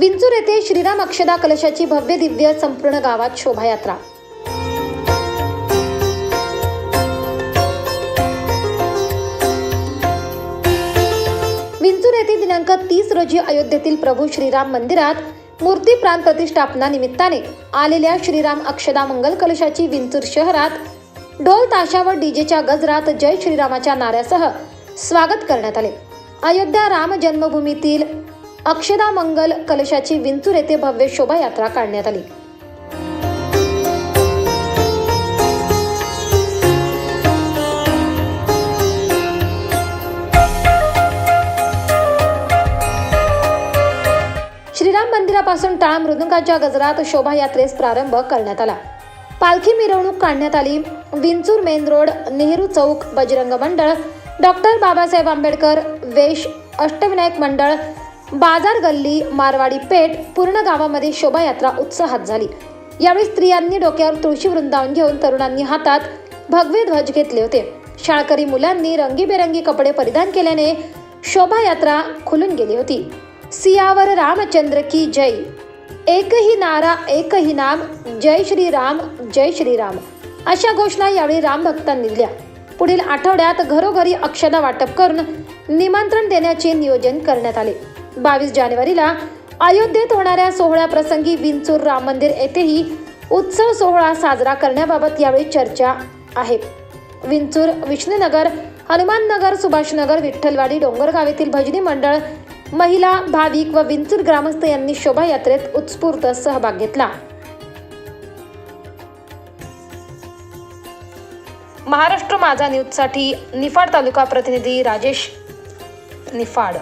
विंचूर येथे श्रीराम अक्षदा कलशाची भव्य दिव्य संपूर्ण गावात शोभायात्रा. येथे दिनांक तीस रोजी अयोध्येतील प्रभू श्रीराम मंदिरात मूर्ती प्राण प्रतिष्ठापना निमित्ताने आलेल्या श्रीराम अक्षदा मंगल कलशाची विंचूर शहरात ढोल ताशा व डीजेच्या गजरात जय श्रीरामाच्या नाऱ्यासह स्वागत करण्यात आले. अयोध्या राम जन्मभूमीतील अक्षदा मंगल कलशाची विंचूर येथे भव्य शोभायात्रा काढण्यात आली. मंदिरापासून टाळ मृदुंगाच्या गजरात शोभायात्रेस प्रारंभ करण्यात आला. पालखी मिरवणूक काढण्यात आली. विंचूर मेन रोड नेहरू चौक बजरंग मंडळ डॉक्टर बाबासाहेब आंबेडकर वेश अष्टविनायक मंडळ बाजार गल्ली मारवाडी पेठ पूर्ण गावामध्ये शोभायात्रा उत्साहात झाली. यावेळी स्त्रियांनी डोक्यावर तुळशी वृंदावन घेऊन तरुणांनी हातात भगवे ध्वज घेतले होते. शाळकरी मुलांनी रंगीबेरंगी कपडे परिधान केल्याने शोभायात्रा खुलून गेली होती. सियावर रामचंद्र की जय. एकही नारा एकही नाम जय श्रीराम जय श्रीराम. अशा घोषणा यावेळी राम भक्तांनी दिल्या. पुढील आठवड्यात घरोघरी अक्षदा वाटप करून निमंत्रण देण्याचे नियोजन करण्यात आले. बावीस जानेवारीला अयोध्येत होणाऱ्या सोहळ्याप्रसंगी विंचूर राम मंदिर येथेही उत्सव सोहळा साजरा करण्याबाबत यावेळी चर्चा आहे. विंचूर विष्णुनगर हनुमाननगर सुभाषनगर विठ्ठलवाडी डोंगरगाव येथील भजनी मंडळ महिला भाविक व विंचूर ग्रामस्थ यांनी शोभायात्रेत उत्स्फूर्त सहभाग घेतला. महाराष्ट्र माझा न्यूजसाठी निफाड तालुका प्रतिनिधी राजेश निफाड.